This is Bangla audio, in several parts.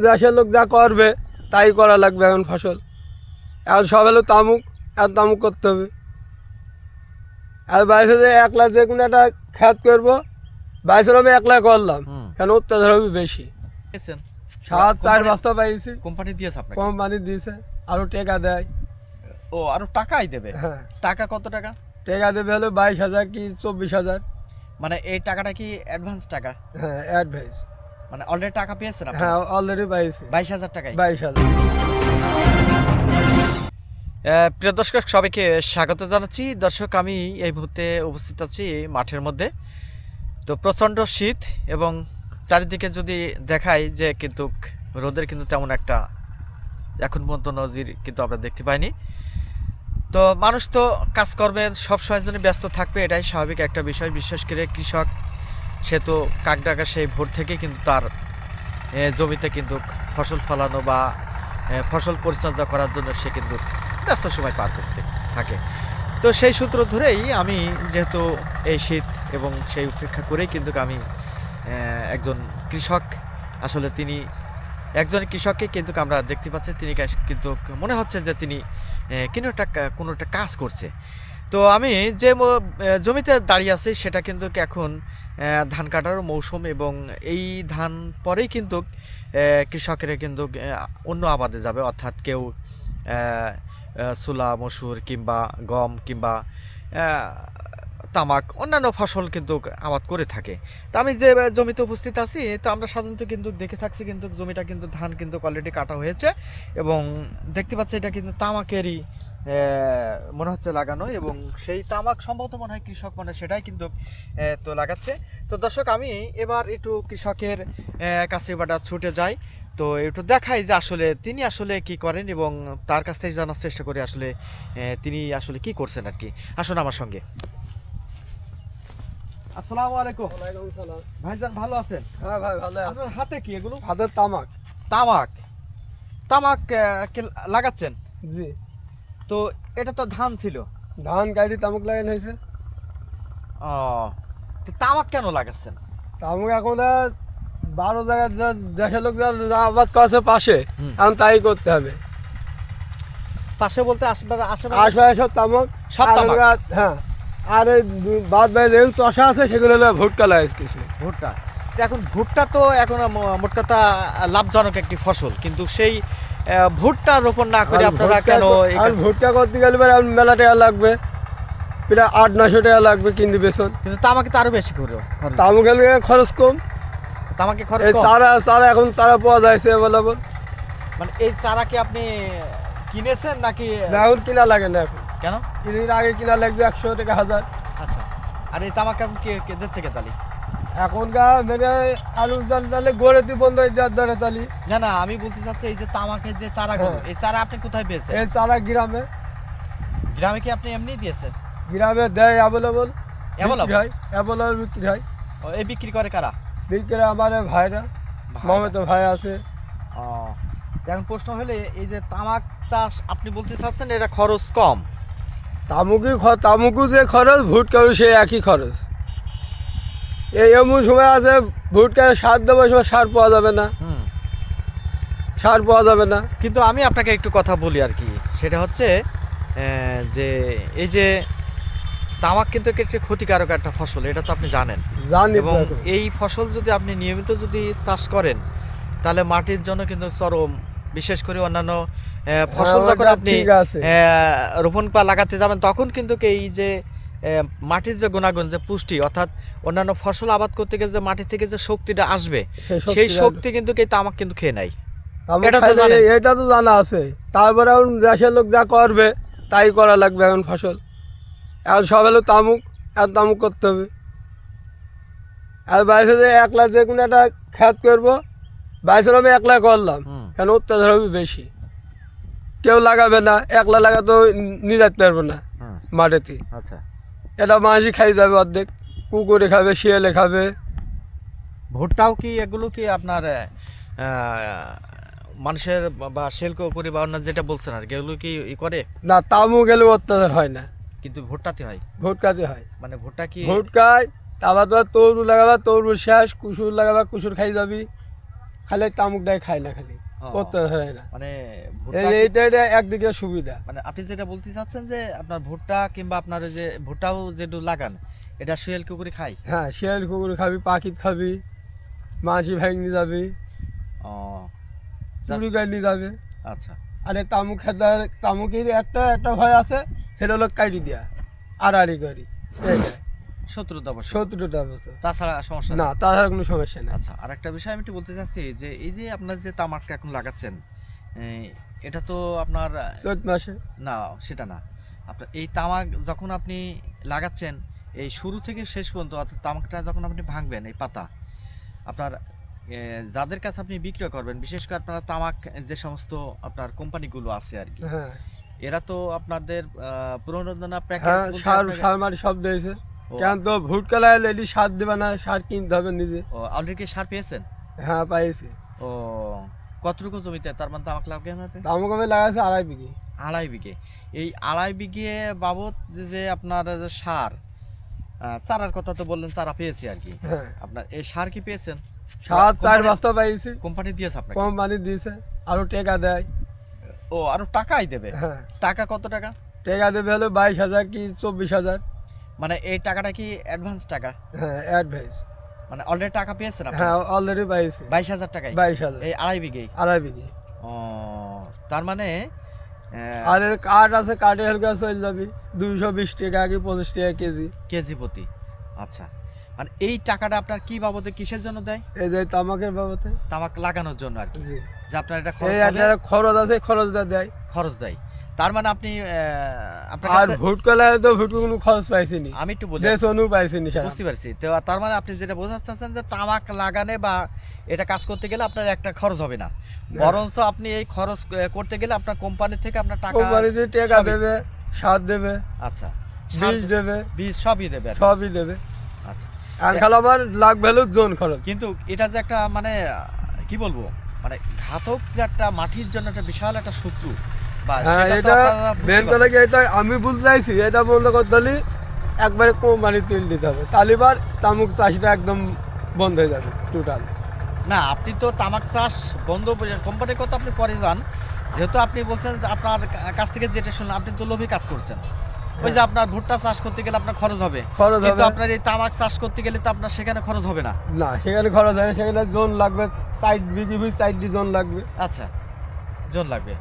দেশের লোক যা করবে তাই করা লাগবে এখন ফসল। এখন সব হলো তামুক আর তামুক করতে হবে। আর বাইরে যে একলা যে কোনো একটা খ্যাত করব বাইশের আমি একলা করলাম। কেন অত্যাচার হবে বেশি? সাত চার কোম্পানি- বস্তা পাইছি। কোম্পানি দিয়েছে আপনাকে? কোম্পানি দিয়েছে আরও টেকা দেয়। ও আরও টাকাই দেবে? হ্যাঁ। টাকা কত টাকা? টেকা দেবে হলো বাইশ হাজার কি চব্বিশ হাজার। মানে এই টাকাটা কি অ্যাডভান্স টাকা? হ্যাঁ অ্যাডভাইস মানে অলরেডি টাকা পেয়েছেন আপনি হ্যাঁ অলরেডি পাইছি। বাইশ হাজার টাকায়? বাইশ হাজার। আহ, প্রিয় দর্শক সবাইকে স্বাগত জানাচ্ছি। দর্শক আমি এই মুহূর্তে উপস্থিত আছি মাঠের মধ্যে। তো প্রচণ্ড শীত এবং চারিদিকে যদি দেখাই যে কিন্তু রোদের কিন্তু তেমন একটা এখন পর্যন্ত নজির কিন্তু আমরা দেখতে পাইনি। তো মানুষ তো কাজকর্মে সবসময় জন্য ব্যস্ত থাকবে এটাই স্বাভাবিক একটা বিষয়। বিশেষ করে কৃষক সে তো কাকডাকা সেই ভোর থেকে কিন্তু তার জমিতে কিন্তু ফসল ফলানো বা ফসল পরিচর্যা করার জন্য সে কিন্তু ব্যস্ত সময় পার করতে থাকে। তো সেই সূত্র ধরেই আমি যেহেতু এই শীত এবং সেই উপেক্ষা করেই কিন্তু আমি একজন কৃষক। আসলে তিনি একজন কৃষককে কিন্তু আমরা দেখতে পাচ্ছি, তিনি কিন্তু মনে হচ্ছে যে তিনি কোনো একটা কোনো একটা কাজ করছে। তো আমি যে জমিতে দাঁড়িয়ে আছি সেটা কিন্তু এখন ধান কাটার মৌসুম এবং এই ধান পরেই কিন্তু কৃষকেরা কিন্তু অন্য আবাদে যাবে। অর্থাৎ কেউ ছোলা মসুর কিংবা গম কিংবা তামাক, অন্যান্য ফসল কিন্তু আবাদ করে থাকে। তো আমি যে জমিতে উপস্থিত আছি, তো আমরা সাধারণত কিন্তু দেখে থাকছি কিন্তু জমিটা কিন্তু ধান কিন্তু অলরেডি কাটা হয়েছে এবং দেখতে পাচ্ছি এটা কিন্তু তামাকেরই মনে হচ্ছে লাগানো এবং সেই তামাক সম্ভবত মনে হয় কৃষক মানে সেটাই কিন্তু তো লাগাচ্ছে। তো দর্শক আমি এবার একটু কৃষকের কাছে এবার ছুটে যাই। তো একটু দেখাই যে আসলে তিনি আসলে কি করেন এবং তার কাছ থেকে জানার চেষ্টা করি আসলে তিনি আসলে কি করছেন আর কি। আসুন আমার সঙ্গে। আসসালামু আলাইকুম। ভাইজান ভালো আছেন? হ্যাঁ ভাই ভালো আপনার হাতে কি এগুলো? হাতের তামাক। তামাক। তামাক লাগাচ্ছেন? জি। তো এটা তো ধান ছিল। ধান কাটি তামাক লাগানো হয়েছে। ও তো তামাক কেন লাগাচ্ছেন? তামাক এখন বারো জায়গায় যা- দেশের লোক আবাদ করছে পাশে। এখন তাই করতে হবে। পাশে বলতে আশেপাশে আশেপাশে সব তামাক সব তামাক? হ্যাঁ আর এই বাদ বাই যেগুলো চষা আছে সেগুলো হলো ভুট্টা লাগাইছে কিছু। ভুট্টা। এখন ভুট্টা তো এখন মোট কথা লাভজনক একটি ফসল কিন্তু সেই ভুট্টা রোপণ না করে আপনারা কেন ভুট্টা করতে গেলে মেলা টাকা লাগবে। প্রায় আট নশো টাকা লাগবে কিনতে বেসন। কিন্তু তামাকে তো আরও বেশি করে তামাক গেলে খরচ কম। তামাকে খরচ চারা চারা এখন চারা পাওয়া যাচ্ছে অ্যাভেলেবল মানে এই চারা কি আপনি কিনেছেন নাকি না এখন কিনা লাগে না এখন। কেন? কিনির আগে কিনা লাগবে একশো টাকা হাজার। আচ্ছা। আর এই তামাক এখন কে দিচ্ছে কে এখনকার মানে আলু জাল তাহলে গড়েতে বন্ধ হয়ে যাওয়ার দ্বারা তালি। না না আমি বলতে চাচ্ছি এই যে তামাকের যে চারাগুলো হ্যাঁ। এই চারা আপনি কোথায় পেয়েছেন? এই চারা গ্রামে। গ্রামে কি আপনি এমনি দিয়েছেন? গ্রামে দেয় অ্যাভেলেবল? হয় অ্যাভেলেবল বিক্রি হয়। এই বিক্রি করে কারা? বিক্রি আমার ভাইরা মামাতো ভাই আছে। এখন প্রশ্ন হলে এই যে তামাক চাষ আপনি বলতে চাচ্ছেন এটা খরচ কম? তামুকি তামুকু যে খরচ ভুট ভুটকারও সেই একই খরচ। এই এমন সময় আছে ভুটকার সার দেবো সময় সার পাওয়া যাবে না। সার পাওয়া যাবে না। কিন্তু আমি আপনাকে একটু কথা বলি আর কি। সেটা হচ্ছে যে এই যে তামাক কিন্তু একটি ক্ষতিকারক একটা ফসল এটা তো আপনি জানেন। এবং এই ফসল যদি আপনি নিয়মিত যদি চাষ করেন তাহলে মাটির জন্য কিন্তু চরম বিশেষ করে অন্যান্য ফসল হ্যাঁ, যখন আপনি আহ, রোপণ বা লাগাতে যাবেন তখন কিন্তু এই যে মাটির যে গুণাগুণ যে পুষ্টি অর্থাৎ অন্যান্য ফসল আবাদ করতে গেলে যে মাটি থেকে যে শক্তিটা আসবে সেই শক্তি কিন্তু এই তামাক কিন্তু খেয়ে তামুক এটা তো জানা আছে। তারপরে এখন দেশের লোক যা করবে তাই করা লাগবে এখন ফসল। এখন সব হলো তামুক আর তামুক করতে হবে। আর বাইরে যে একলা যে কোনো একটা খ্যাত করব বাইশের আমি একলা করলাম। কেন অত্যাচার হবে বেশি? কেউ লাগাবে না একলা লাগাতে নিয়ে যেতে পারব না মাঠেতে আচ্ছা। এটা মানুষই খাই যাবে অর্ধেক কুকুরে খাবে শিয়ালে খাবে। ভুট্টাও কি এগুলো কি আপনার মানুষের বা শিল্প পরিবার যেটা বলছেন আর কি এগুলো কি ই করে? না তামু গেলে অত্যাচার হয় না। কিন্তু ভুট্টাতে হয়? ভুটকাতে হয়। মানে ভুট্টা কি ভুটকায় তারপর তোমার তরমুজ লাগাবা তরমুজ শেষ কুসুর লাগাবা কুসুর খাই যাবি। খালি তামুকটাই খায় না খালি। করতে হয়। না মানে এইটা এটা একদিকে সুবিধা। মানে আপনি যেটা বলতে চাচ্ছেন যে আপনার ভুট্টা কিংবা আপনার যে ভুট্টাও যেটু লাগান এটা শিয়াল কুকুরে খায়? হ্যাঁ শিয়াল কুকুর খাবি খাবি ভাঙনি যাবি ও চুরি যাবে। আচ্ছা। আর তামুকের একটা একটা ভয় আছে সেটা হলো কাটি দেওয়া আড়াআড়ি করি। শত্রুতা অবশ্য তাছাড়া সমস্যা না তাছাড়া কোনো সমস্যা নেই। আচ্ছা আর একটা বিষয় আমি একটু বলতে চাচ্ছি যে এই যে আপনার যে তামাকটা এখন লাগাচ্ছেন এটা তো আপনার চৈত মাসে? না সেটা না। আপনার এই তামাক যখন আপনি লাগাচ্ছেন এই শুরু থেকে শেষ পর্যন্ত অর্থাৎ তামাকটা যখন আপনি ভাঙবেন এই পাতা আপনার যাদের কাছে আপনি বিক্রয় করবেন বিশেষ করে আপনার তামাক যে সমস্ত আপনার কোম্পানিগুলো আছে আর কি হ্যাঁ। এরা তো আপনাদের প্যাকেজ হ্যাঁ মারি সব দিয়েছে। কেন তো ভুট কালা এলি সার দেবে না সার কিনতে হবে নিজে। কি সার পেয়েছেন? হ্যাঁ পাইছি ও কতটুকু জমিতে? তার মানে তামাক তামুক আমি লাগাইছে আড়াই বিঘি। আড়াই বিঘে। এই আড়াই বিঘে বাবদ যে আপনার যে সার চারার কথা তো বললেন চারা পেয়েছি আর কি। হ্যাঁ। আপনার এই সার কি পেয়েছেন? সাত চার বস্তা পাইছি কোম্পানি দিয়েছে আপনাকে? কোম্পানি দিয়েছে আরও টেকা দেয়। ও আরও টাকাই দেবে? হ্যাঁ। টাকা কত টাকা? টেকা দেবে হলো বাইশ হাজার কি চব্বিশ হাজার। মানে এই টাকাটা কি অ্যাডভান্স টাকা? হ্যাঁ অ্যাডভাইস মানে অলরেডি টাকা পেয়েছেন আপনি? হ্যাঁ অলরেডি পাইছি। বাইশ হাজার টাকায়? বাইশ এই আড়াই বিঘে? আড়াই বিঘি। ও তার মানে আর এর কাঠ আছে কাঠে হালকা চলে যাবি। দুইশো বিশ টাকা কি পঁচিশ টাকা কেজি। কেজি প্রতি। আচ্ছা। মানে এই টাকাটা আপনার কি বাবদে কিসের জন্য দেয়? এই যে তামাকের বাবদে। তামাক লাগানোর জন্য আর কি। জি। যে আপনার এটা খরচ এই হবে খরচ আছে খরচটা দেয়। খরচ দেয়। তার মানে আপনি আর ভুট তো ভুট কোনো খরচ পাইছিনি। আমি একটু বলি। দেশ অনু বুঝতে পারছি। তো তার মানে আপনি যেটা বোঝাতে চাচ্ছেন যে তামাক লাগানে বা এটা কাজ করতে গেলে আপনার একটা খরচ হবে না। বরঞ্চ আপনি এই খরচ করতে গেলে আপনার কোম্পানি থেকে আপনার টাকা কোম্পানি দিয়ে টাকা দেবে সার দেবে আচ্ছা। বীজ দেবে বীজ সবই দেবে সবই দেবে। আচ্ছা। আর খালি আমার লাগবে হলো জোন খরচ। কিন্তু এটা যে একটা মানে কি বলব? মানে ঘাতক যে একটা মাটির জন্য একটা বিশাল একটা শত্রু এটা মেন কথা কি এটা আমি এটা বন্ধ করতে হলে একবারে কোম্পানি তুল দিতে হবে। তালিবার তামুক চাষটা একদম বন্ধ হয়ে যাবে টোটাল না আপনি তো তামাক চাষ বন্ধ কোম্পানির কথা আপনি পরে যান। যেহেতু আপনি বলছেন যে আপনার কাছ থেকে যেটা শুনলাম আপনি তো লোভে কাজ করছেন। ওই যে আপনার ভুট্টা চাষ করতে গেলে আপনার খরচ হবে। কিন্তু আপনার এই তামাক চাষ করতে গেলে তো আপনার সেখানে খরচ হবে না। না সেখানে খরচ হবে সেখানে জোন লাগবে চার বিঘি ভি চারটি জোন লাগবে। আচ্ছা জোন লাগবে।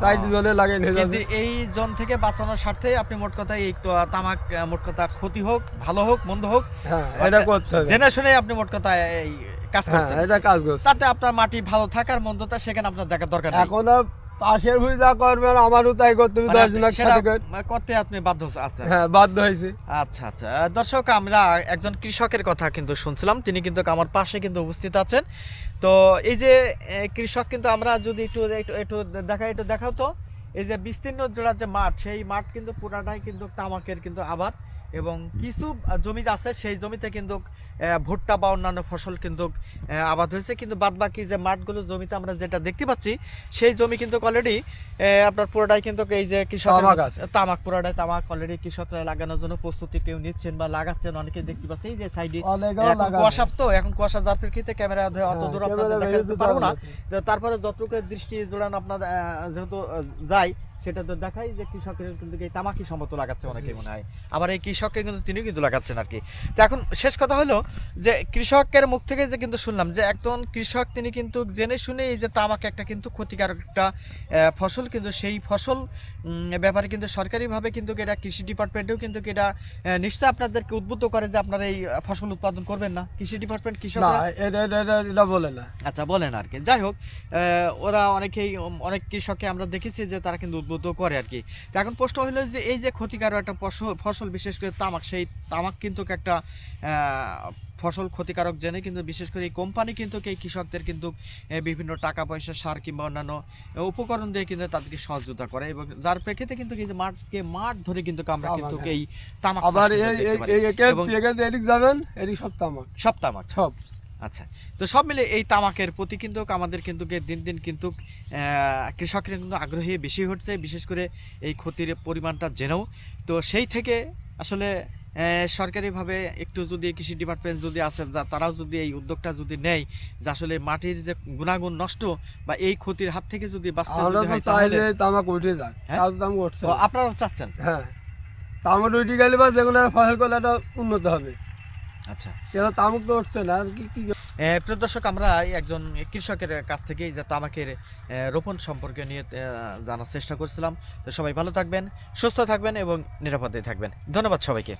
লাগে কিন্তু এই জন থেকে বাঁচানোর স্বার্থে আপনি মোট কথা এই তো তামাক মোট কথা ক্ষতি হোক ভালো হোক মন্দ হোক হ্যাঁ এটা করতে হবে। জেনে শুনে আপনি মোট কথা এই কাজ হ্যাঁ করছেন। এটা কাজ করছেন। তাতে আপনার মাটি ভালো থাকার মন্দতা সেখানে আপনার দেখার দরকার এখন পাশের ভুই যা করবেন আমারও তাই করতে হবে মানে সাথে করতে আপনি বাধ্য আছেন হ্যাঁ বাধ্য হয়েছে। আচ্ছা আচ্ছা। দর্শক আমরা একজন কৃষকের কথা কিন্তু শুনছিলাম তিনি কিন্তু আমার পাশে কিন্তু উপস্থিত আছেন। তো এই যে কৃষক কিন্তু আমরা যদি একটু একটু একটু দেখা একটু দেখাও তো। এই যে বিস্তীর্ণ জোড়া যে মাঠ সেই মাঠ কিন্তু পুরাটাই কিন্তু তামাকের কিন্তু আবাদ। এবং কিছু জমি আছে সেই জমিতে কিন্তু ভুট্টা বা অন্যান্য ফসল কিন্তু আবাদ হয়েছে। কিন্তু বাদ বাকি যে মাঠগুলো জমিতে আমরা যেটা দেখতে পাচ্ছি সেই জমি কিন্তু অলরেডি আপনার পুরোটাই কিন্তু এই যে কৃষক তামাক পুরোটাই তামাক অলরেডি কৃষকরা লাগানোর জন্য প্রস্তুতি কেউ নিচ্ছেন বা লাগাচ্ছেন। অনেকে দেখতে পাচ্ছি এই যে সাইডে। কুয়াশা তো এখন কুয়াশা যার প্রেক্ষিতে ক্যামেরা অত হ্যাঁ, দূর ক্যামেরা আপনাদের দেখাতে দিতে পারব না। তারপরে যতটুকু দৃষ্টি জোড়ান আপনার যেহেতু যায় সেটা তো দেখাই যে কৃষকের কিন্তু এই তামাকি সম্মত লাগাচ্ছে অনেকে মনে হয়। আবার এই কৃষককে কিন্তু তিনিও কিন্তু লাগাচ্ছেন আর কি তো এখন শেষ কথা হলো যে কৃষকের মুখ থেকে যে কিন্তু শুনলাম যে একজন কৃষক তিনি কিন্তু জেনে শুনে এই যে তামাক একটা কিন্তু ক্ষতিকারক একটা ফসল কিন্তু সেই ফসল ব্যাপারে কিন্তু সরকারিভাবে কিন্তু এটা কৃষি ডিপার্টমেন্টেও কিন্তু এটা আহ, নিশ্চয়ই আপনাদেরকে উদ্বুদ্ধ করে যে আপনারা এই ফসল উৎপাদন করবেন না। কৃষি ডিপার্টমেন্ট কৃষক এটা বলে না। আচ্ছা বলেন আর কি যাই হোক আহ, ওরা অনেকেই অনেক কৃষককে আমরা দেখেছি যে তারা কিন্তু উদ্বুদ্ধ করে আর কি। তো এখন প্রশ্ন হলো যে এই যে ক্ষতিকারক একটা ফসল ফসল বিশেষ করে তামাক সেই তামাক কিন্তু একটা ফসল ক্ষতিকারক জেনে কিন্তু বিশেষ করে এই কোম্পানি কিন্তু এই কৃষকদের কিন্তু বিভিন্ন টাকা পয়সা সার কিংবা অন্যান্য উপকরণ দিয়ে কিন্তু তাদেরকে সহযোগিতা করে এবং যার প্রেক্ষিতে কিন্তু এই যে মাঠকে মাঠ ধরে কিন্তু আমরা কিন্তু হ্যাঁ। এই তামাক আবার চাষ কিন্তু এই যাবেন এদিক সব তামাক। সব তামাক। সব। আচ্ছা তো সব মিলে এই তামাকের প্রতি কিন্তু আমাদের কিন্তু দিন দিন কিন্তু কৃষকরা কিন্তু আগ্রহী বেশি হচ্ছে বিশেষ করে এই ক্ষতির পরিমাণটা জেনেও। তো সেই থেকে আসলে সরকারিভাবে একটু যদি কৃষি ডিপার্টমেন্ট যদি আছে যা তারাও যদি এই উদ্যোগটা যদি নেয় যে আসলে মাটির যে গুণাগুণ নষ্ট বা এই ক্ষতির হাত থেকে যদি বাঁচতে তামাক উঠে যায় হ্যাঁ? আপনারাও চাচ্ছেন? হ্যাঁ। তামাক উঠে গেলে বা যেগুলো ফসল করলে উন্নত হবে। আচ্ছা। কিন্তু তো উঠছে না? আর কি কি আহ, প্রিয় দর্শক আমরা একজন কৃষকের কাছ থেকে যে তামাকের রোপণ সম্পর্কে নিয়ে জানার চেষ্টা করছিলাম। তো সবাই ভালো থাকবেন সুস্থ থাকবেন এবং নিরাপদে থাকবেন। ধন্যবাদ সবাইকে।